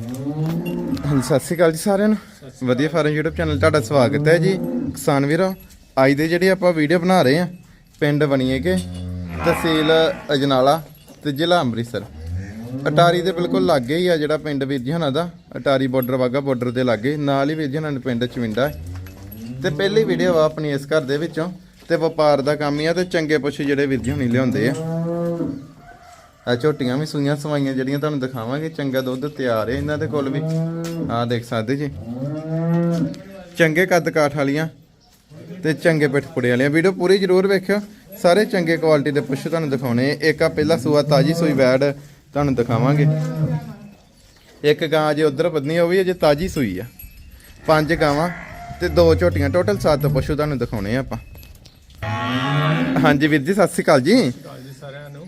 ਹਾਂਜੀ ਸਤਿ ਸ਼੍ਰੀ ਅਕਾਲ ਜੀ ਸਾਰਿਆਂ ਨੂੰ। ਵਧੀਆ ਫਾਰਮ YouTube ਚੈਨਲ ਤੁਹਾਡਾ ਸਵਾਗਤ ਹੈ ਜੀ। ਕਿਸਾਨ ਵੀਰੋ, ਅੱਜ ਦੇ ਜਿਹੜੇ ਆਪਾਂ ਵੀਡੀਓ ਬਣਾ ਰਹੇ ਆ ਪਿੰਡ ਬਣੀਏ ਕੇ, ਤਹਿਸੀਲ ਅਜਨਾਲਾ ਤੇ ਜ਼ਿਲ੍ਹਾ ਅੰਮ੍ਰਿਤਸਰ। ਅਟਾਰੀ ਦੇ ਬਿਲਕੁਲ ਲਾਗੇ ਹੀ ਆ ਜਿਹੜਾ ਪਿੰਡ ਵੀਰ ਜੀ ਹਣਾ ਦਾ। ਅਟਾਰੀ ਬਾਰਡਰ ਵਾਗਾ ਬਾਰਡਰ ਦੇ ਲਾਗੇ। ਨਾਲ ਹੀ ਵੀਰ ਜੀ ਹਣਾ ਦੇ ਪਿੰਡ ਚਵਿੰਡਾ। ਹੈ ਤੇ ਪਹਿਲੀ ਵੀਡੀਓ ਆ ਆਪਣੀ ਇਸ ਘਰ ਦੇ ਵਿੱਚੋਂ। ਤੇ ਵਪਾਰ ਦਾ ਕੰਮ ਹੀ ਆ ਤੇ ਚੰਗੇ ਪੁੱਛੇ ਜਿਹੜੇ ਵੀਰ ਜੀ ਹੁਣੀ ਲਿਆਉਂਦੇ ਆ। ਆ ਝੋਟੀਆਂ ਵੀ ਸੂਈਆਂ ਸਵਾਈਆਂ ਜਿਹੜੀਆਂ ਤੁਹਾਨੂੰ ਦਿਖਾਵਾਂਗੇ, ਚੰਗਾ ਦੁੱਧ ਤਿਆਰ ਹੈ ਇਹਨਾਂ ਦੇ ਕੋਲ ਵੀ। ਆਹ ਦੇਖ ਸਕਦੇ ਜੀ। ਚੰਗੇ ਕੱਦ ਕਾਠ ਵਾਲੀਆਂ ਤੇ ਚੰਗੇ ਪਿੱਠ ਪੁੜੇ ਵਾਲੀਆਂ। ਵੀਡੀਓ ਪੂਰੀ ਜ਼ਰੂਰ ਵੇਖਿਓ। ਸਾਰੇ ਚੰਗੇ ਕੁਆਲਿਟੀ ਦੇ ਪੁੱਛ ਤੁਹਾਨੂੰ ਦਿਖਾਉਣੇ ਇੱਕ ਆ ਪਹਿਲਾ ਸੂਆ, ਤਾਜੀ ਸੂਈ ਵੈੜ ਤੁਹਾਨੂੰ ਦਿਖਾਵਾਂਗੇ। ਇੱਕ ਗਾਂ ਜੇ ਉਧਰ ਬੰਨੀ ਉਹ ਵੀ ਅਜੇ ਤਾਜੀ ਸੂਈ ਆ। ਪੰਜ ਗਾਵਾਂ ਤੇ ਦੋ ਝੋਟੀਆਂ। ਟੋਟਲ ਸੱਤ ਪਸ਼ੂ ਤੁਹਾਨੂੰ ਦਿਖਾਉਣੇ ਆ ਆਪਾਂ। ਹਾਂਜੀ ਵੀਰ ਜੀ, ਸਤਿ ਸ਼੍ਰੀ ਅਕਾਲ ਜੀ। ਜੀ ਸਾਰਿਆਂ ਨੂੰ।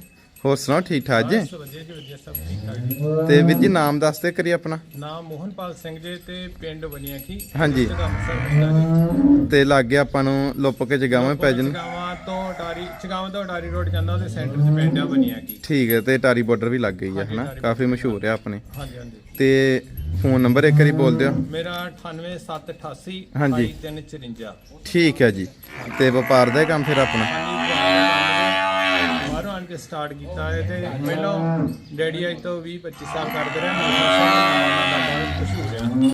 ਹੋਰ ਸੁਣਾਓ ਠੀਕ ਠਾਕ ਜੀ? ਬਸ ਵਧੀਆ ਜੀ ਵਧੀਆ ਸਭ ਠੀਕ ਠਾਕ ਜੀ। ਤੇ ਵੀਰ ਜੀ ਨਾਮ ਦੱਸ ਦੇ ਕਰੀ ਆਪਣਾ। ਨਾਮ ਮੋਹਨਪਾਲ ਸਿੰਘ ਜੀ ਤੇ ਪਿੰਡ ਬਣਿਆ ਕੀ ਹਾਂਜੀ ਤੇ ਲਾਗੇ ਆਪਾਂ ਨੂੰ ਲੁੱਪ ਕੇ ਜਗਾਵਾਂ ਪੈ ਜਨ ਤੋਂ ਟਾਰੀ ਚਗਾਵਾਂ ਤੋਂ ਟਾਰੀ ਰੋਡ ਜਾਂਦਾ ਉਹਦੇ ਸੈਂਟਰ 'ਚ ਪਿੰਡ ਆ ਬਣਿਆ ਕੀ ਠੀਕ ਹੈ ਤੇ ਟਾਰੀ ਬਾਰਡਰ ਵੀ ਲੱਗ ਗਈ ਆ ਹਨਾ? ਕਾਫੀ ਮਸ਼ਹੂਰ ਆ ਆਪਣੇ। ਹਾਂਜੀ ਹਾਂਜੀ। ਤੇ ਫੋਨ ਨੰਬਰ ਇੱਕ ਵਾਰੀ ਬੋਲ ਦਿਓ। ਮੇਰਾ 98788 ਹਾਂਜੀ। 2354 ਠੀਕ ਹੈ ਜੀ। ਤੇ ਵਪਾਰ ਦਾ ਹੀ ਕੰਮ ਫਿਰ ਆਪਣਾ। ਕੇ ਸਟਾਰਟ ਕੀਤਾ ਹੈ ਤੇ ਪਹਿਲਾਂ ਡੈਡੀ ਅੱਜ ਤੋਂ 20 25 ਸਾਲ ਕਰਦੇ ਰਹੇ ਬਹੁਤ ਮਸ਼ਹੂਰ ਆ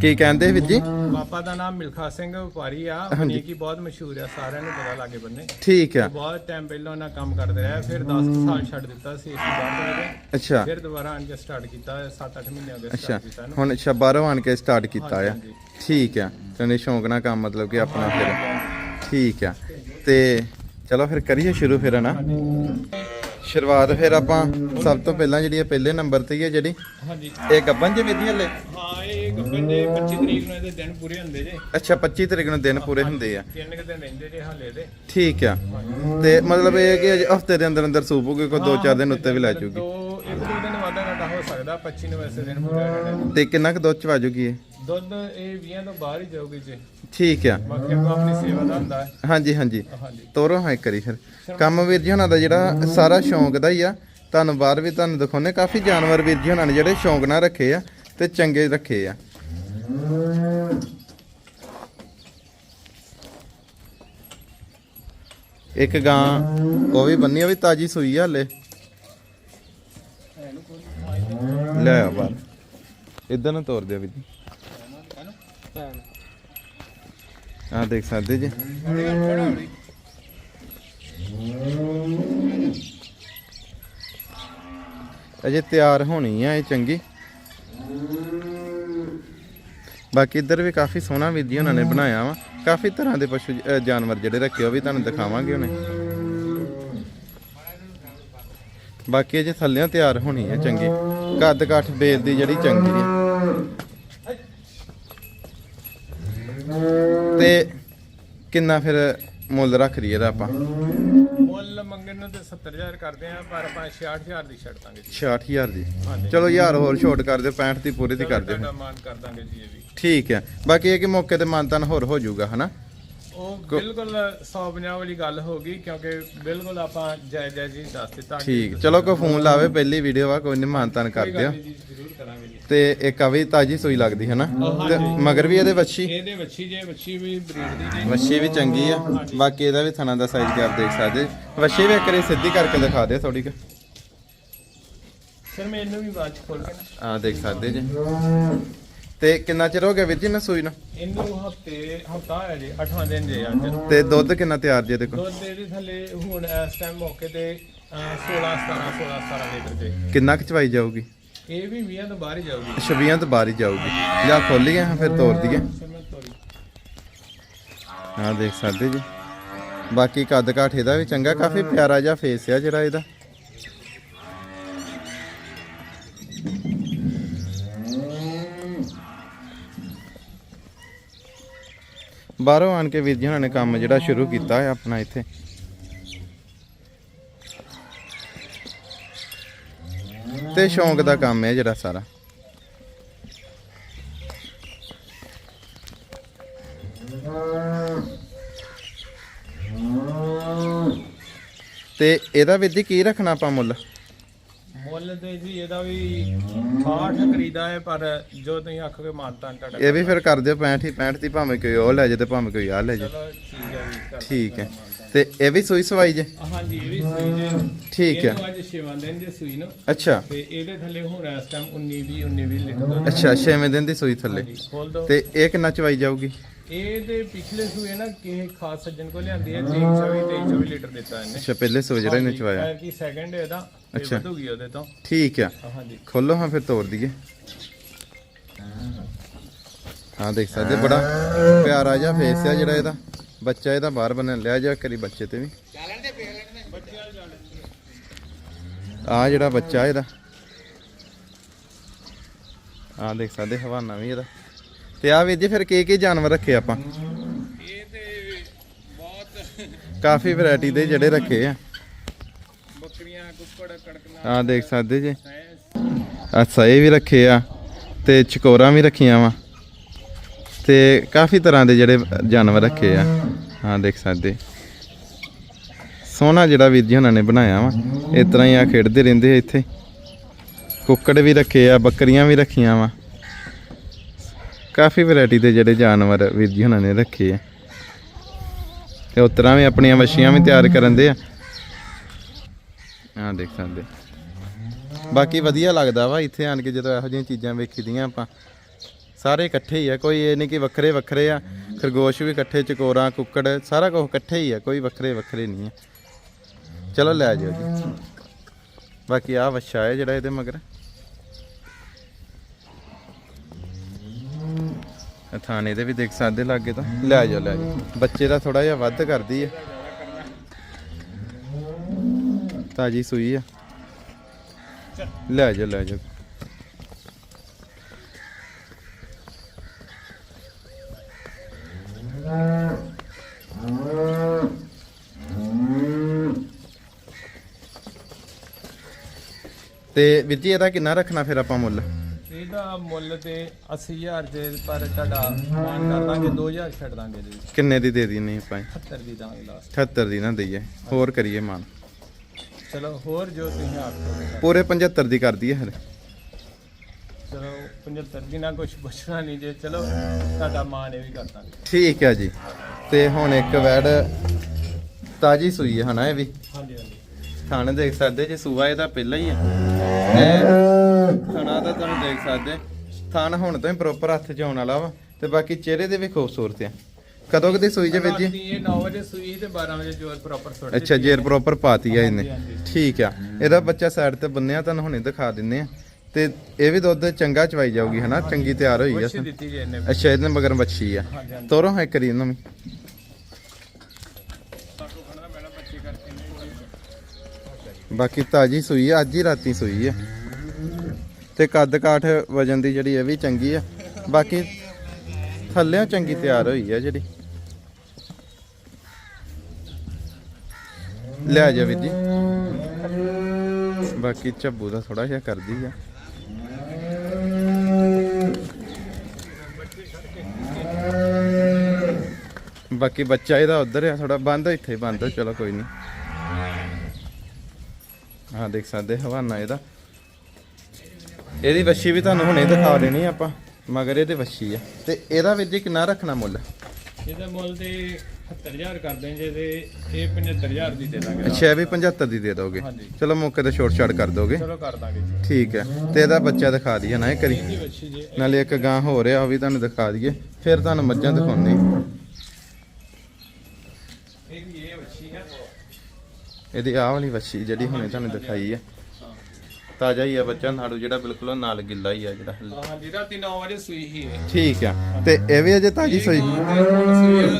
ਕੀ ਕਹਿੰਦੇ ਵੀਰ ਜੀ? ਪਾਪਾ ਦਾ ਨਾਮ ਮਿਲਖਾ ਸਿੰਘ ਵਪਾਰੀ ਆ ਹਾਂਜੀ। ਕੀ ਬਹੁਤ ਮਸ਼ਹੂਰ ਆ ਸਾਰਿਆਂ ਨੂੰ ਪਤਾ ਲਾਗੇ ਬੰਨੇ। ਠੀਕ ਆ। ਬਹੁਤ ਟਾਈਮ ਪਹਿਲਾਂ ਉਹਨਾਂ ਕੰਮ ਕਰਦੇ ਰਹੇ ਫਿਰ 10 ਕੁ ਸਾਲ ਛੱਡ ਦਿੱਤਾ ਸੀ ਇਸ ਉਹਨੇ ਅੱਛਾ। ਫਿਰ ਦੁਬਾਰਾ ਆਣ ਕੇ ਸਟਾਰਟ ਕੀਤਾ 7-8 ਮਹੀਨੇ ਹੋ ਗਏ ਸਟਾਰਟ ਕੀਤਾ ਨੂੰ ਹੁਣ ਅੱਛਾ ਬਾਹਰੋਂ ਆਣ ਕੇ ਸਟਾਰਟ ਕੀਤਾ ਆ। ਠੀਕ ਆ। ਤਨੇ ਸ਼ੌਂਕ ਨਾਲ ਕੰਮ ਮਤਲਬ ਕਿ ਆਪਣਾ ਫਿਰ। ਠੀਕ ਆ। ਤੇ ਚਲੋ ਫਿਰ ਕਰੀਏ ਸ਼ੁਰੂ ਫਿਰ ਨਾ ਸ਼ੁਰੂਆਤ ਫਿਰ ਆਪਾਂ ਸਭ ਤੋਂ ਪਹਿਲਾਂ ਜਿਹੜੀ ਇਹ ਪਹਿਲੇ ਨੰਬਰ ਤੇ ਹੀ ਹੈ ਜਿਹੜੀ ਹਾਂਜੀ। ਇਹ ਗੱਬਨ ਜੇ ਵਿਧੀ ਹਲੇ? ਹਾਂ ਇਹ ਗੱਬਨ ਦੇ 25 ਤਰੀਕ ਨੂੰ ਇਹਦੇ ਦਿਨ ਪੂਰੇ ਹੁੰਦੇ ਜੇ। ਅੱਛਾ 25 ਤਰੀਕ ਨੂੰ ਦਿਨ ਪੂਰੇ ਹੁੰਦੇ ਆ। ਤਿੰਨ ਕੁ ਦਿਨ ਰਹਿੰਦੇ ਜੇ ਹਾਲੇ ਦੇ ਠੀਕ ਆ। ਤੇ ਮਤਲਬ ਇਹ ਕਿ ਹਫ਼ਤੇ ਦੇ ਅੰਦਰ ਅੰਦਰ ਸੂਪੂਗੇ ਕੋਈ 2-4 ਦਿਨ ਉੱਤੇ ਵੀ ਲੈ ਜੂਗੀ। ਤੋਂ ਇੱਕ ਦੋ ਦਿਨ ਸਕਦਾ 25 ਨੂੰ ਵੈਸੇ ਦਿਨ ਪੂਰੇ ਰਹਿਣੇ। ਤੇ ਕਿੰਨਾ ਕੁ ਦੁੱਧ ਚ ਵਾਜੂਗੀ ਇਹ? ਦੁੱਧ ਇਹ 20 ਤੋਂ ਬਾਹਰ ਹੀ ਜਾਊਗੀ ਜੀ। ਠੀਕ ਆ। ਬਾਕੀ ਅੱਗੋਂ ਆਪਣੀ ਸੇਵਾ ਦਾ ਹੁੰਦਾ ਹੈ। ਹਾਂਜੀ ਹਾਂਜੀ। ਹਾਂਜੀ। ਤੋਰੋ ਹਾਂ ਕਰੀ ਫਿਰ। ਕੰਮ ਵੀਰ ਜੀ ਹੁਣਾਂ ਦਾ ਜਿਹੜਾ ਸਾਰਾ ਸ਼ੌਂਕ ਦਾ ਹੀ ਆ। ਬਾਹਰ ਵੀ ਤੁਹਾਨੂੰ ਦਿਖਾਉਨੇ ਕਾਫੀ ਜਾਨਵਰ ਵੀਰ ਜੀ ਹੁਣਾਂ ਨੇ ਜਿਹੜੇ ਸ਼ੌਂਕ ਨਾਲ ਰੱਖੇ ਆ ਤੇ ਚੰਗੇ ਰੱਖੇ ਆ। ਇੱਕ ਗਾਂ ਉਹ ਵੀ ਬੰਨੀ ਉਹ ਵੀ ਤਾਜੀ ਸੂਈ ਆ ਹਲੇ। ਲੈ ਆ ਬਾਹਰ। ਇਦਾਂ ਨਾ ਤੋਰ ਦਿਓ ਵੀਰ ਆ ਦੇਖ ਸਕਦੇ ਜੀ। ਅਜੇ ਤਿਆਰ ਹੋਣੀ ਆ ਇਹ ਚੰਗੀ। ਬਾਕੀ ਇੱਧਰ ਵੀ ਕਾਫੀ ਸੋਹਣਾ ਵੀਰ ਉਹਨਾਂ ਨੇ ਬਣਾਇਆ ਵਾ। ਕਾਫੀ ਤਰ੍ਹਾਂ ਦੇ ਪਸ਼ੂ ਜਾਨਵਰ ਜਿਹੜੇ ਰੱਖੇ ਉਹ ਵੀ ਤੁਹਾਨੂੰ ਦਿਖਾਵਾਂਗੇ ਉਹਨੇ। ਬਾਕੀ ਅਜੇ ਥੱਲਿਆਂ ਤਿਆਰ ਹੋਣੀ ਹੈ ਚੰਗੀ। ਕੱਦ ਕਾਠ ਬੇਲ ਦੀ ਜਿਹੜੀ ਚੰਗੀ ਆ। ਤੇ ਕਿੰਨਾ ਫਿਰ ਮੁੱਲ ਰੱਖ ਰਹੀ ਇਹਦਾ ਆਪਾਂ? ਮੁੱਲ ਮੰਗਣ ਨੂੰ ਤੇ 70000 ਕਰਦੇ ਆ ਪਰ ਆਪਾਂ 66000 ਦੀ ਛੱਡ ਦਾਂਗੇ 66000 ਦੀ। ਚਲੋ ਯਾਰ ਹੋਰ ਛੋਟ ਕਰ ਦਿਓ 65 ਦੀ ਪੂਰੀ ਦੀ ਕਰ ਦਿਓ। ਤੁਹਾਡਾ ਮਾਨ ਕਰ ਦਾਂਗੇ ਜੀ ਇਹ ਵੀ। ਠੀਕ ਹੈ ਬਾਕੀ ਇਹ ਕਿ ਮੌਕੇ ਤੇ ਮਾਨਤਨ ਹੋਰ ਹੋ ਜਾਊਗਾ ਹਨਾ? ਉਹ ਬਿਲਕੁਲ 150 ਵਾਲੀ ਗੱਲ ਹੋ ਗਈ ਕਿਉਂਕਿ ਬਿਲਕੁਲ ਆਪਾਂ ਜੈ ਜੈ ਜੀ ਦੱਸ ਦਿੱਤਾ ਠੀਕ ਚਲੋ ਕੋਈ ਫੋਨ ਲਾਵੇ ਪਹਿਲੀ ਵੀਡੀਓ ਆ ਕੋਈ ਨਹੀਂ ਮਾਨਤਨ ਕਰ ਦਿਓ ਤੇ ਇੱਕ ਆ ਵੀ ਤਾਜੀ ਸੂਈ ਲੱਗਦੀ ਹੈ ਨਾ? ਤੇ ਮਗਰ ਵੀ ਇਹਦੇ ਵੱਛੀ? ਇਹਦੇ ਵੱਛੀ ਜੇ ਵੱਛੀ ਵੀ ਬਰੀਡ ਦੀ ਜੇ। ਵੱਛੀ ਵੀ ਚੰਗੀ ਆ। ਬਾਕੀ ਇਹਦਾ ਵੀ ਥਣਾ ਦਾ ਸਾਈਜ਼ ਆਪ ਦੇਖ ਸਕਦੇ। ਵੱਛੀ ਵੀ ਇੱਕ ਸਿੱਧੀ ਕਰਕੇ ਦਿਖਾ ਦਿਓ ਥੋੜੀ ਕੁ। ਸਰ ਮੈਂ ਇਹਨੂੰ ਵੀ ਬਾਅਦ ਚ ਖੋਲ ਕੇ ਆ ਦੇਖ ਸਕਦੇ ਜੀ। ਤੇ ਕਿੰਨਾ ਚਿਰ ਹੋ ਗਿਆ ਵੀਰ ਜੀ ਨਾ ਸੂਈ ਨੂੰ? ਇਹਨੂੰ ਹਫ਼ਤੇ ਹਫਤਾ ਹੋਇਆ ਜੀ 8ਵਾਂ ਦਿਨ ਜੇ ਅੱਜ। ਤੇ ਦੁੱਧ ਕਿੰਨਾ ਤਿਆਰ ਜੇ ਦੇਖੋ? ਦੁੱਧ ਇਹਦੇ ਥੱਲੇ ਹੁਣ ਇਸ ਟਾਈਮ ਮੌਕੇ ਤੇ ਅਹ, 16 17 16 17 ਲੀਟਰ ਜੇ। ਕਿੰਨਾ ਕੁ ਚਵਾਈ ਜਾਊਗੀ? ਇਹ ਵੀ 20 ਤੋਂ ਬਾਹਰ ਹੀ ਜਾਊਗੀ। ਛਬੀਆਂ ਤੋਂ ਬਾਹਰ ਹੀ ਜਾਊਗੀ। ਜਾਂ ਖੋਲੀਏ ਫਿਰ ਤੋੜ ਦਈਏ? ਹਾਂ ਦੇਖ ਸਕਦੇ ਜੀ। ਬਾਕੀ ਕੱਦ ਕਾਠ ਇਹਦਾ ਵੀ ਚੰਗਾ ਕਾਫੀ ਪਿਆਰਾ ਜਿਹਾ ਫੇਸ ਆ ਜਿਹੜਾ ਇਹਦਾ। ਬਾਹਰੋਂ ਆਣ ਕੇ ਵੀਰ ਜੀ ਉਹਨਾਂ ਨੇ ਕੰਮ ਜਿਹੜਾ ਸ਼ੁਰੂ ਕੀਤਾ ਹੈ ਆਪਣਾ ਇੱਥੇ। ਤੇ ਸ਼ੌਂਕ ਦਾ ਕੰਮ ਹੈ ਜਿਹੜਾ ਸਾਰਾ। ਤੇ ਇਹਦਾ ਵਿਧੀ ਕੀ ਰੱਖਣਾ ਆਪਾਂ ਮੁੱਲ? ਮੁੱਲ ਮੁੱਲ ਤੇ ਜੀ ਇਹਦਾ ਵੀ 60 ਖਰੀਦਾ ਹੈ ਪਰ ਜੋ ਤੁਸੀਂ ਆਖੋਗੇ ਮਾਨਤਾ ਤੁਹਾਡਾ ਇਹ ਵੀ ਫਿਰ ਕਰ ਦਿਓ 65 65 ਦੀ ਭਾਵੇਂ ਕੋਈ ਉਹ ਲੈ ਜੇ ਤੇ ਭਾਵੇਂ ਕੋਈ ਆ ਲੈ ਜੇ ਚਲੋ ਠੀਕ ਹੈ ਜੀ ਕਰ ਠੀਕ ਹੈ। ਤੇ ਇਹ ਵੀ ਸੂਈ ਸਵਾਈ ਜੇ? ਹਾਂਜੀ ਇਹ ਵੀ ਸੂਈ ਜੇ। ਠੀਕ ਹੈ। ਇਹਨੂੰ ਅੱਜ ਛੇਵਾਂ ਦਿਨ ਜੇ ਸੂਈ ਨੂੰ। ਅੱਛਾ। ਤੇ ਇਹਦੇ ਥੱਲੇ ਹੁਣ ਇਸ ਟਾਈਮ 19 20 19 20 ਲੀਟਰ ਦੁੱਧ ਅੱਛਾ 6ਵੇਂ ਦਿਨ ਦੀ ਸੂਈ ਥੱਲੇ। ਹਾਂਜੀ, ਖੋਲ ਦੋ ਤੇ ਇਹ ਕਿੰਨਾ ਚਵਾਈ ਜਾਊਗੀ? ਇਹ ਦੇ ਪਿਛਲੇ ਸੂਏ ਨਾ ਕਿਸੇ ਖਾਸ ਸੱਜਣ ਕੋ ਲਿਆਂਦੀ ਹੈ 23 24 23 24 ਲੀਟਰ ਦਿੱਤਾ ਇਹਨੇ। ਅੱਛਾ ਪਹਿਲੇ ਸੂਈ ਜਿਹੜਾ ਇਹਨੇ ਚਵਾਇਆ। ਕੀ ਸੈਕੰਡ ਇਹਦਾ। ਅੱਛਾ। ਵਧੂਗੀ ਉਹਦੇ ਤੋਂ। ਠੀਕ ਆ। ਹਾਂਜੀ। ਖੋਲੋ ਹਾਂ ਫਿਰ ਤੋੜ ਦਈਏ। ਹਾਂ ਦੇਖ ਸਕਦੇ ਬੜਾ ਪਿਆਰਾ ਜਿਹਾ ਫੇਸ ਆ ਜਿਹੜਾ ਇਹਦਾ। ਬੱਚਾ ਇਹਦਾ ਬਾਹਰ ਬਣ ਲਿਆ ਜਾ ਕਰੀ ਬੱਚੇ ਤੇ ਵੀ। ਆ ਜਿਹੜਾ ਬੱਚਾ ਇਹਦਾ। ਆ ਦੇਖ ਸਕਦੇ ਹਵਾਨਾ ਵੀ ਇਹਦਾ। ਤੇ ਆ ਵੀਰ ਜੀ ਫਿਰ ਕੀ ਕੀ ਜਾਨਵਰ ਰੱਖੇ ਆਪਾਂ? ਇਹ ਤੇ ਬਹੁਤ ਕਾਫੀ ਵੈਰਾਈਟੀ ਦੇ ਜਿਹੜੇ ਰੱਖੇ ਆ। ਆ ਦੇਖ ਸਕਦੇ ਜੇ। ਅੱਛਾ ਇਹ ਵੀ ਰੱਖੇ ਆ ਤੇ ਚਕੋਰਾਂ ਵੀ ਰੱਖੀਆਂ ਵਾ। ਤੇ ਕਾਫੀ ਤਰ੍ਹਾਂ ਦੇ ਜਿਹੜੇ ਜਾਨਵਰ ਰੱਖੇ ਆ। ਹਾਂ ਦੇਖ ਸਕਦੇ। ਸੋਹਣਾ ਜਿਹੜਾ ਵੀਰ ਜੀ ਉਹਨਾਂ ਨੇ ਬਣਾਇਆ ਵਾ। ਇਸ ਤਰ੍ਹਾਂ ਹੀ ਆ ਖੇਡਦੇ ਰਹਿੰਦੇ ਆ ਇੱਥੇ। ਕੁੱਕੜ ਵੀ ਰੱਖੇ ਆ, ਬੱਕਰੀਆਂ ਵੀ ਰੱਖੀਆਂ ਵਾ। ਕਾਫੀ ਵੈਰਾਈਟੀ ਦੇ ਜਿਹੜੇ ਜਾਨਵਰ ਵੀਰ ਜੀ ਉਹਨਾਂ ਨੇ ਰੱਖੇ ਆ। ਤੇ ਉਸ ਤਰ੍ਹਾਂ ਵੀ ਆਪਣੀਆਂ ਵਛੀਆਂ ਵੀ ਤਿਆਰ ਕਰਨ ਦੇ ਆ। ਆ ਦੇਖ ਸਕਦੇ। ਬਾਕੀ ਵਧੀਆ ਲੱਗਦਾ ਵਾ, ਇੱਥੇ ਆਣ ਕੇ ਜਦੋਂ ਇਹੋ ਜਿਹੀਆਂ ਚੀਜ਼ਾਂ ਵੇਖੀਦੀਆਂ ਆਪਾਂ। ਸਾਰੇ ਇਕੱਠੇ ਹੀ ਆ, ਕੋਈ ਇਹ ਨਹੀਂ ਕਿ ਵੱਖਰੇ ਵੱਖਰੇ ਆ। ਖਰਗੋਸ਼ ਵੀ ਇਕੱਠੇ, ਚਕੋਰਾਂ, ਕੁੱਕੜ, ਸਾਰਾ ਕੁਝ ਇਕੱਠੇ ਹੀ ਆ, ਕੋਈ ਵੱਖਰੇ ਵੱਖਰੇ ਨਹੀਂ ਆ। ਚਲੋ ਲੈ ਜਾਓ ਜੀ। ਬਾਕੀ ਆ ਵੱਛਾ ਹੈ ਜਿਹੜਾ ਇਹਦੇ ਮਗਰ। ਥਾਣੇ ਦੇ ਵੀ ਦੇਖ ਸਕਦੇ ਲਾਗੇ ਤਾਂ। ਲੈ ਜਾਓ ਲੈ ਜਾਓ। ਬੱਚੇ ਦਾ ਥੋੜਾ ਜਿਹਾ ਵੱਧ ਕਰਦੀ ਆ। ਤਾਜੀ ਸੂਈ ਆ। ਲੈ ਜਾ ਲੈ ਜਾ। ਤੇ ਵੀਰ ਜੀ ਇਹਦਾ ਕਿੰਨਾ ਰੱਖਣਾ ਫਿਰ ਆਪਾਂ ਮੁੱਲ? ਇਹਦਾ ਮੁੱਲ ਤੇ 80000 ਦੇ ਪਰ ਤੁਹਾਡਾ ਮਾਨ ਕਰ ਦਾਂਗੇ 2000 ਛੱਡ ਦਾਂਗੇ ਵਿੱਚ। ਕਿੰਨੇ ਦੀ ਦੇ ਦੇਣੀ ਆਪਾਂ 70 ਦੀ ਦਾਂਗੇ ਲਾਸਟ 78 ਦੀ ਨਾ ਦਈਏ। ਹੋਰ ਕਰੀਏ ਮਾਨ। ਚਲੋ ਹੋਰ ਜੋ ਤੁਸੀਂ ਆਖੋਗੇ ਪੂਰੇ 75 ਦੀ ਕਰ ਦਈਏ ਹਲੇ। ਚਲੋ 75 ਦੀ ਨਾ ਕੁਝ ਪੁੱਛਣਾ ਨਹੀਂ ਜੇ ਚਲੋ ਤੁਹਾਡਾ ਮਾਨ ਇਹ ਵੀ ਕਰ ਦਾਂਗੇ। ਠੀਕ ਹੈ ਜੀ। ਤੇ ਹੁਣ ਇੱਕ ਵੈੜ ਤਾਜੀ ਸੂਈ ਹੈ ਹਨਾ ਇਹ ਵੀ? ਹਾਂਜੀ ਹਾਂਜੀ। ਥਾਣੇ ਦੇਖ ਸਕਦੇ ਜੇ ਸੂਆ ਇਹਦਾ ਪਹਿਲਾਂ ਹੀ ਹੈ। ਇਹ ਥਾਣਾ ਤਾਂ ਤੁਹਾਨੂੰ ਦੇਖ ਸਕਦੇ। ਥਾਣ ਹੁਣ ਤੋਂ ਹੀ ਪ੍ਰੋਪਰ ਹੱਥ 'ਚ ਆਉਣ ਵਾਲਾ ਵਾ। ਤੇ ਬਾਕੀ ਚਿਹਰੇ ਦੇ ਵੀ ਖੂਬਸੂਰਤ ਆ। ਕਦੋਂ ਕਦੀ ਸੂਈ ਜੇ ਰਾਤੀ ਇਹ 9 ਵਜੇ ਸੂਈ ਤੇ 12 ਵਜੇ ਜੋਰ ਪ੍ਰੋਪਰ ਸੁੱਟ ਅੱਛਾ ਜੇਰ ਪ੍ਰੋਪਰ ਪਾਤੀ ਆ ਇਹਨੇ। ਹਾਂਜੀ, ਹਾਂਜੀ। ਠੀਕ ਆ। ਇਹਦਾ ਬੱਚਾ ਸਾਈਡ ਤੇ ਬੰਨਿਆ ਤੁਹਾਨੂੰ ਹੁਣੇ ਦਿਖਾ ਦਿੰਨੇ ਆ। ਤੇ ਇਹ ਵੀ ਦੁੱਧ ਚੰਗਾ ਚਵਾਈ ਜਾਊਗੀ ਹਨਾ? ਚੰਗੀ ਤਿਆਰ ਹੋਈ ਆ ਬੱਚੀ ਦਿੱਤੀ ਜੇ ਇਹਨੇ ਅੱਛਾ ਇਹਦੇ ਮਗਰ ਬੱਚੀ ਆ। ਤੋਰੋ ਹੈ ਕਰੀ ਇਹਨਾਂ ਕਰਕੇ ਬਾਕੀ ਤਾਜੀ ਸੂਈ ਆ ਅੱਜ ਹੀ ਰਾਤੀ ਸੂਈ ਆ। ਤੇ ਕੱਦ ਕਾਠ ਵਜਨ ਦੀ ਜਿਹੜੀ ਇਹ ਵੀ ਚੰਗੀ ਆ। ਬਾਕੀ ਥੱਲਿਆਂ ਚੰਗੀ ਤਿਆਰ ਹੋਈ ਆ ਜਿਹੜੀ। ਲੈ ਜਾ ਵੀਰ ਜੀ। ਬਾਕੀ ਝੱਬੂ ਦਾ ਥੋੜਾ ਜਿਹਾ ਕਰਦੀ ਆ। ਬਾਕੀ ਬੱਚਾ ਇਹਦਾ ਉਧਰ ਆ ਥੋੜਾ ਬੰਦ ਇੱਥੇ ਬੰਦ ਚਲੋ ਕੋਈ ਨਹੀਂ ਹਾਂ ਦੇਖ ਸਕਦੇ ਹਵਾਨਾ ਇਹਦਾ। ਇਹਦੀ ਵੱਛੀ ਵੀ ਤੁਹਾਨੂੰ ਹੁਣੇ ਦਿਖਾ ਦੇਣੀ ਆਪਾਂ, ਮਗਰ ਇਹਦੇ ਵੱਛੀ ਆ। ਤੇ ਇਹਦਾ ਵੀਰ ਜੀ ਕਿੰਨਾ ਰੱਖਣਾ ਮੁੱਲ? ਇਹਦਾ ਮੁੱਲ ਤੇ 70000 ਕਰਦੇ ਜੇ ਤੇ ਇਹ 75000 ਦੀ ਦੇ ਦਾਂਗੇ ਅੱਛਾ ਇਹ ਵੀ 75 ਦੀ ਦੇ ਦੋਗੇ। ਹਾਂਜੀ। ਚਲੋ ਮੌਕੇ ਤੇ ਛੋਟ ਛਾੜ ਕਰ ਦੋਗੇ। ਚਲੋ ਕਰ ਦਾਂਗੇ ਜੀ। ਠੀਕ ਹੈ। ਤੇ ਇਹਦਾ ਬੱਚਾ ਦਿਖਾ ਦਈਏ ਨਾ ਇਹ ਕਰੀ ਇਹਦੀ ਬੱਚੀ ਜੇ। ਨਾਲੇ ਇੱਕ ਗਾਂ ਹੋ ਰਿਹਾ ਉਹ ਵੀ ਤੁਹਾਨੂੰ ਦਿਖਾ ਦਈਏ। ਫਿਰ ਤੁਹਾਨੂੰ ਮੱਝਾਂ ਦਿਖਾਉਣੀ ਇਹਦੀ ਇਹ ਬੱਚੀ ਹੈ। ਇਹਦੀ ਆਹ ਵਾਲੀ ਵੱਛੀ ਜਿਹੜੀ ਹੁਣੇ ਤੁਹਾਨੂੰ ਦਿਖਾਈ ਆ ਤਾਜ਼ਾ ਹੀ ਆ ਬੱਚਾ ਨਾੜੂ ਜਿਹੜਾ ਬਿਲਕੁਲ ਨਾਲ ਗਿੱਲਾ ਹੀ ਆ ਜਿਹੜਾ ਹਲੇ। ਹਾਂਜੀ ਰਾਤੀ 9 ਵਜੇ ਸੂਈ ਹੀ ਹੈ ਠੀਕ ਆ। ਤੇ ਇਹ ਵੀ ਅਜੇ ਤਾਜੀ ਸੋਈ?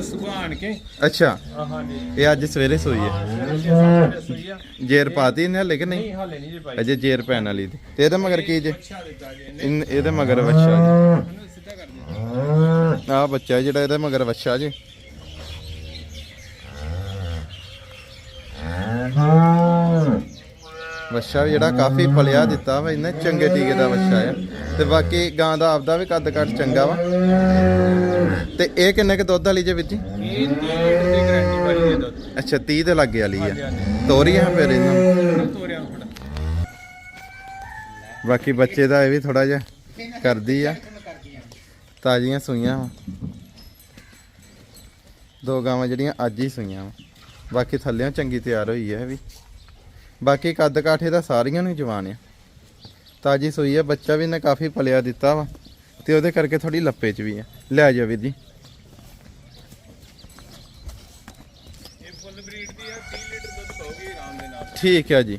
ਸੁਭਾਨ ਕੇ। ਅੱਛਾ। ਹਾਂਜੀ ਇਹ ਅੱਜ ਸਵੇਰੇ ਸੋਈ ਹੈ ਸੂਈ ਆ। ਜੇਰ ਪਾਤੀ ਇਹਨੇ ਹਲੇ ਕਿ ਨਹੀਂ? ਨਹੀਂ ਹਾਲੇ ਨਹੀਂ ਜੀ ਭਾਈ ਅਜੇ ਜੇਰ ਪੈਣ ਵਾਲੀ ਤੇ ਇਹਦੇ ਮਗਰ ਕੀ ਜੇ? ਅੱਛਾ ਦਿੱਤਾ ਜੀ ਇਹਨੇ। ਇਨ- ਇਹਦੇ ਮਗਰ ਵੱਛਾ ਸਿੱਧਾ ਕਰ ਜੀ ਆਹ ਬੱਚਾ ਜਿਹੜਾ ਇਹਦੇ ਮਗਰ ਵੱਛਾ ਜੀ। ਵੱਛਾ ਵੀ ਜਿਹੜਾ ਕਾਫੀ ਪਲਿਆ ਦਿੱਤਾ ਵਾ ਇਹਨੇ ਚੰਗੇ ਟੀਕੇ ਦਾ ਵੱਛਾ ਆ। ਤੇ ਬਾਕੀ ਗਾਂ ਦਾ ਆਪਦਾ ਵੀ ਕੱਦ ਕੱਟ ਚੰਗਾ ਵਾ। ਤੇ ਇਹ ਕਿੰਨੇ ਕ ਦੁੱਧ ਵਾਲੀ ਜੇ ਵੀਰ ਜੀ? ਇਹ 30 ਲੀਟਰ ਦੀ ਗਾਰੰਟੀ ਵਾਲੀ ਦੇ ਦੁੱਧ। ਅੱਛਾ 30 ਦੇ ਲੱਗੇ ਵਾਲੀ ਆ। ਤੋਰੀ ਆ ਫਿਰ ਇਹਨਾਂ ਤੋਰਿਆ ਬਾਕੀ ਬੱਚੇ ਦਾ ਇਹ ਵੀ ਥੋੜਾ ਜਿਹਾ ਕਰਦੀ ਆ। ਤਾਜ਼ੀਆਂ ਸੂਈਆਂ ਵਾ। ਦੋ ਗਾਵਾਂ ਜਿਹੜੀਆਂ ਅੱਜ ਹੀ ਸੂਈਆਂ ਵਾ। ਬਾਕੀ ਥੱਲਿਆਂ ਚੰਗੀ ਤਿਆਰ ਹੋਈ ਹੈ ਇਹ ਵੀ। ਬਾਕੀ ਕੱਦ ਕਾਠੇ ਦਾ ਸਾਰੀਆਂ ਨੂੰ ਹੀ ਜਵਾਨ ਆ। ਤਾਜੀ ਸੂਈ ਆ ਬੱਚਾ ਵੀ ਇਹਨੇ ਕਾਫੀ ਪਲਿਆ ਦਿੱਤਾ ਵਾ ਤੇ ਉਹਦੇ ਕਰਕੇ ਥੋੜੀ ਲੱਪੇ ਚ ਵੀ ਆ। ਲੈ ਜਾ ਵੀਰ ਜੀ। ਇਹ ਫੁੱਲ ਬਰੀਡ ਦੀ ਆ 30 ਲੀਟਰ ਦੁੱਧ ਪਾਉਗੀ ਆਰਾਮ ਦੇ ਨਾਲ। ਠੀਕ ਆ ਜੀ।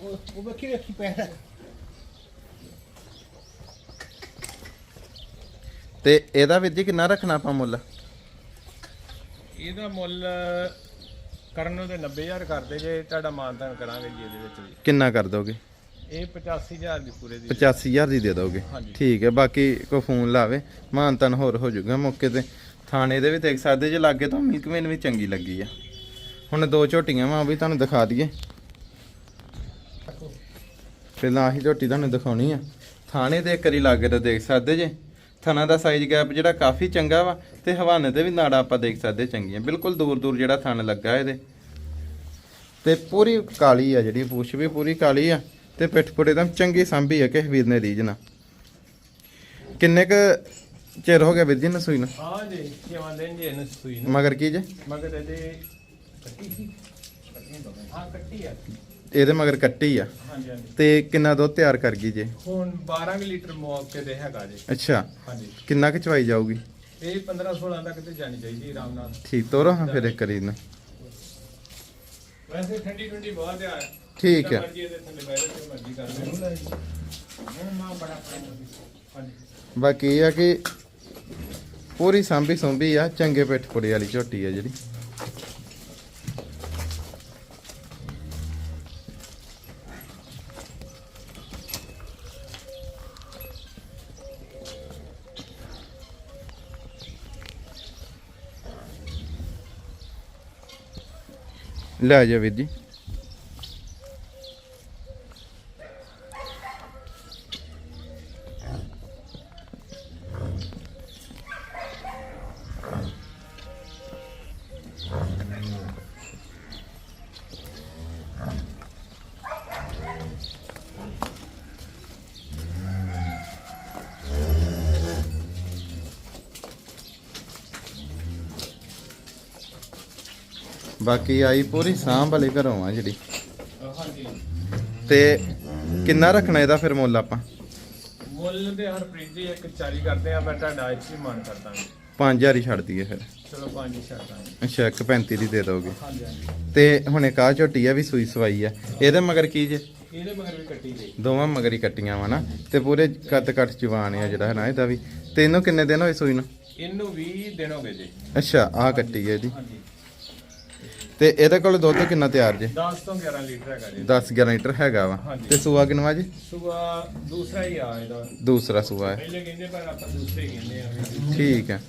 ਉਹ ਤੇ ਇਹਦਾ ਵੀਰ ਜੀ ਕਿੰਨਾ ਰੱਖਣਾ ਆਪਾਂ ਮੁੱਲ? ਇਹਦਾ ਮੁੱਲ ਕਰਨ ਨੂੰ ਤੇ 90000 ਕਰਦੇ ਜੇ ਤੁਹਾਡਾ ਮਾਨਤਾਨ ਕਰਾਂਗੇ ਜੀ ਇਹਦੇ ਵਿੱਚ ਵੀ। ਕਿੰਨਾ ਕਰ ਦੋਗੇ? ਇਹ 85000 ਦੀ ਪੂਰੇ ਦੀ। 85000 ਦੀ ਦੇ ਦੋਗੇ। ਠੀਕ ਹੈ ਬਾਕੀ ਕੋਈ ਫੋਨ ਲਾਵੇ ਮਾਨ ਤਨ ਹੋਰ ਹੋ ਜਾਊਗਾ ਮੌਕੇ ਤੇ। ਥਾਣੇ ਦੇ ਵੀ ਦੇਖ ਸਕਦੇ ਜੇ ਲਾਗੇ ਤਾਂ ਮਿਲਕ ਮੇਨ ਵੀ ਚੰਗੀ ਲੱਗੀ ਆ। ਹੁਣ ਦੋ ਝੋਟੀਆਂ ਵਾ ਵੀ ਤੁਹਾਨੂੰ ਦਿਖਾ ਦਈਏ। ਪਹਿਲਾਂ ਆਹੀ ਝੋਟੀ ਤੁਹਾਨੂੰ ਦਿਖਾਉਣੀ ਆ। ਥਾਣੇ ਦੇ ਇੱਕ ਵਾਰੀ ਲਾਗੇ ਤਾਂ ਦੇਖ ਸਕਦੇ ਜੇ। ਥਣਾ ਦਾ ਸਾਈਜ਼ ਗੈਪ ਜਿਹੜਾ ਕਾਫੀ ਚੰਗਾ ਵਾ ਤੇ ਹਵਾਨੇ ਤੇ ਵੀ ਨਾੜਾ ਆਪਾਂ ਦੇਖ ਸਕਦੇ ਚੰਗੀਆਂ। ਬਿਲਕੁਲ ਦੂਰ ਦੂਰ ਜਿਹੜਾ ਥਣ ਲੱਗਾ ਇਹਦੇ। ਤੇ ਪੂਰੀ ਕਾਲੀ ਆ ਜਿਹੜੀ ਪੂਛ ਵੀ ਪੂਰੀ ਕਾਲੀ ਆ ਤੇ ਪਿੱਠ ਪੁੜੇ ਦਾ ਚੰਗੀ ਸਾਂਭੀ ਆ ਕਿਸੇ ਵੀਰ ਨੇ ਰੀਝ ਨਾ। ਕਿੰਨੇ ਕ ਚਿਰ ਹੋ ਗਿਆ ਵੀਰ ਜੀ ਨਸੂਈ ਨੂੰ? ਹਾਂ ਜੀ ਕਿਵੇਂ ਦਿਨ ਜੀ ਇਹਨੂੰ ਸੂਈ ਨੂੰ। ਮਗਰ ਕੀ ਜੇ? ਮਗਰ ਇਹਦੇ ਕੱਟੀ ਸੀ। ਹਾਂ ਕੱਟੀ ਆ। ਇਹਦੇ ਮਗਰ ਕੱਟੀ ਆ। ਹਾਂਜੀ ਹਾਂਜੀ। ਤੇ ਕਿੰਨਾ ਦੁੱਧ ਤਿਆਰ ਕਰ ਗਈ ਜੇ? ਹੁਣ 12 ਕੁ ਲੀਟਰ ਮੌਕੇ ਦੇ ਹੈਗਾ ਜੀ। ਅੱਛਾ। ਹਾਂਜੀ। ਕਿੰਨਾ ਕੁ ਚਵਾਈ ਜਾਊਗੀ? ਇਹ 15 16 ਤੱਕ ਤੇ ਜਾਣੀ ਚਾਹੀਦੀ ਆਰਾਮ ਨਾਲ। ਠੀਕ ਤੋਰੋ ਹਾਂ ਫਿਰ ਇੱਕ ਵਾਰੀ ਨਾ। ਵੈਸੇ ਠੰਡੀ ਠੰਡੀ ਬਹੁਤ ਆ। ਠੀਕ ਆ। ਮਰਜ਼ੀ ਇਹਦੇ ਥੱਲੇ ਬੈਠ ਕੇ ਮਰਜ਼ੀ ਕਰ ਲੈ ਹੁਣ ਮਾਂ ਬੜਾ ਹਾਂਜੀ। ਬਾਕੀ ਇਹ ਆ ਕਿ ਪੂਰੀ ਸਾਂਭੀ ਸੁੰਭੀ ਆ ਚੰਗੇ ਪਿੱਠ ਪੁੜੇ ਵਾਲੀ ਝੋਟੀ ਆ ਜਿਹੜੀ। ਲੈ ਜਾ ਵੀਰ ਜੀ। ਬਾਕੀ ਆਈ ਪੂਰੀ ਸਾਂਭ ਵਾਲੇ ਘਰੋਂ ਆ ਜਿਹੜੀ। ਤੇ ਕਿੰਨਾ ਰੱਖਣਾ ਇਹਦਾ ਫਿਰ ਮੁੱਲ ਆਪਾਂ? ਮੁੱਲ ਦੇ ਹਰਪ੍ਰੀਤ ਜੀ ਇੱਕ 40 ਕਰਦੇ ਆ ਮੈਂ ਤੁਹਾਡਾ ਇੱਕ ਹੀ ਮਾਨ ਕਰਦਾ। 5000 ਹੀ ਛੱਡ ਦਈਏ ਫਿਰ। ਚਲੋ ਪੰਜ ਹੀ ਛੱਡ ਦਾਂਗੇ। ਅੱਛਾ ਇੱਕ 35 ਦੀ ਦੇ ਦੋਗੇ। ਹਾਂਜੀ ਹਾਂਜੀ। ਤੇ ਹੁਣ ਇੱਕ ਝੋਟੀ ਆ ਵੀ ਸੂਈ ਸਵਾਈ ਆ। ਇਹਦੇ ਮਗਰ ਕੀ ਜੇ? ਇਹਦੇ ਮਗਰ ਵੀ ਕੱਟੀ ਗਈ ਦੋਵਾਂ ਮਗਰ ਹੀ ਕੱਟੀਆਂ ਵਾ ਨਾ। ਤੇ ਪੂਰੇ ਕੱਟ ਕੱਟ ਜਵਾਨ ਆ ਜਿਹੜਾ ਹੈ ਨਾ ਇਹਦਾ ਵੀ। ਤੇ ਇਹਨੂੰ ਕਿੰਨੇ ਦਿਨ ਹੋਏ ਸੂਈ ਨੂੰ? ਇਹਨੂੰ 20 ਦਿਨ ਹੋ ਗਏ ਜੀ। ਅੱਛਾ ਆਹ ਕੱਟੀ ਹੈ ਇਹਦੀ। ਹਾਂਜੀ। ਤੇ ਇਹਦੇ ਕੋਲ ਦੁੱਧ ਕਿੰਨਾ ਤਿਆਰ ਜੇ? 10 ਤੋਂ 11 ਲੀਟਰ ਹੈਗਾ ਜੀ 10 11 ਲੀਟਰ ਹੈਗਾ ਵਾ। ਹਾਂਜੀ। ਤੇ ਸੂਆ ਕਿੰਨਵਾ ਜੀ? ਸੁਬਾ ਦੂਸਰਾ ਹੀ ਆ ਇਹਦਾ। ਦੂਸਰਾ ਸੂਆ ਹੈ। ਪਹਿਲੇ ਕਹਿੰਦੇ ਪਰ ਆਪਾਂ ਦੂਸਰੇ ਹੀ ਕਹਿੰਦੇ ਆ। ਵੀ। ਠੀਕ ਹੈ।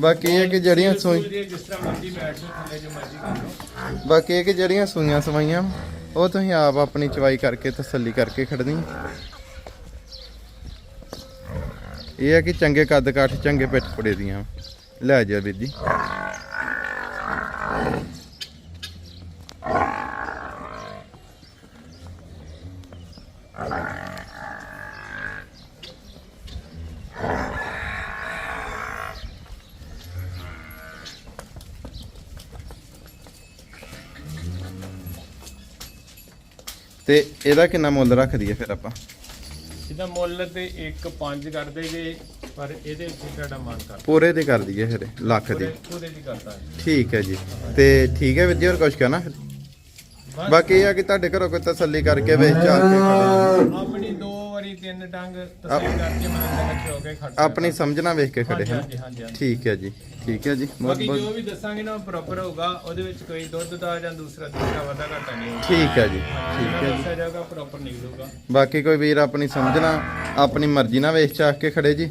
ਬਾਕੀ ਇਹ ਕਿ ਜਿਹੜੀਆਂ ਸੂਈ ਜਿਸ ਤਰ੍ਹਾਂ ਮਰਜ਼ੀ ਬੈਠ ਜਾਓ ਥੱਲੇ ਜੋ ਮਰਜ਼ੀ ਕਰ ਲਓ। ਬਾਕੀ ਇਹ ਕਿ ਜਿਹੜੀਆਂ ਸੂਈਆਂ ਸਵਾਈਆਂ ਉਹ ਤੁਸੀਂ ਆਪ ਆਪਣੀ ਚਵਾਈ ਕਰਕੇ ਤਸੱਲੀ ਕਰਕੇ ਖੜਨੀ ਇਹ ਹੈ ਕਿ ਚੰਗੇ ਕੱਦ ਕਾਠ ਚੰਗੇ ਪਿੱਠ ਪੁੜੇ ਦੀਆਂ। ਲੈ ਜਾ ਵੀਰ ਜੀ। ਤੇ ਇਹਦਾ ਕਿੰਨਾ ਮੁੱਲ ਰੱਖ ਦਈਏ ਫਿਰ ਆਪਾਂ? ਇਹਦਾ ਮੁੱਲ ਤੇ 1 5 ਕਰਦੇ ਜੇ ਪਰ ਇਹਦੇ ਵਿੱਚ ਤੁਹਾਡਾ ਮਾਨ ਕਰ ਪੂਰੇ ਦੇ ਕਰ ਦਈਏ ਫਿਰ ਲੱਖ ਦੀ। ਪੂਰੇ ਪੂਰੇ ਦੀ ਕਰਦਾ। ਠੀਕ ਹੈ ਜੀ। ਤੇ ਠੀਕ ਹੈ ਵੀਰ ਜੀ ਹੋਰ ਕੁਝ ਕਹਿਣਾ? ਫਿਰ ਬਾਕੀ ਇਹ ਆ ਕਿ ਤੁਹਾਡੇ ਘਰੋਂ ਕੋਈ ਤਸੱਲੀ ਕਰਕੇ ਵੇਚ ਚਾਰ ਕੇ ਖੜੇ ਆਪਣੀ ਦੋ ਵਾਰੀ ਤਿੰਨ ਡੰਗ ਤਸੱਲੀ ਕਰਕੇ ਮੈਂ ਅੰਦਰ ਹੋ ਕੇ ਖੜ ਆਪਣੀ ਸਮਝਣਾ ਵੇਖ ਕੇ ਖੜੇ ਹਨ। ਹਾਂਜੀ ਹਾਂਜੀ ਹਾਂਜੀ। ਠੀਕ ਹੈ ਜੀ ਠੀਕ ਹੈ ਜੀ। ਬਹੁਤ ਬਾਕੀ ਬਹੁਤ ਜੋ ਵੀ ਦੱਸਾਂਗੇ ਨਾ ਪ੍ਰੋਪਰ ਹੋਊਗਾ ਉਹਦੇ ਵਿੱਚ ਕੋਈ ਦੁੱਧ ਦਾ ਜਾਂ ਦੂਸਰਾ ਤੀਸਰਾ ਵਾਧਾ ਘਾਟਾ ਨਹੀਂ ਹੋਊਗਾ। ਠੀਕ ਹੈ ਜੀ ਠੀਕ ਹੈ ਜੀ। ਦੱਸਿਆ ਜਾਊਗਾ ਪ੍ਰੋਪਰ ਨਿਕਲੂਗਾ। ਬਾਕੀ ਕੋਈ ਵੀਰ ਆਪਣੀ ਸਮਝਣਾ ਆਪਣੀ ਮਰਜ਼ੀ ਨਾਲ ਵੇਚ ਚਾਹ ਕੇ ਖੜੇ ਜੀ।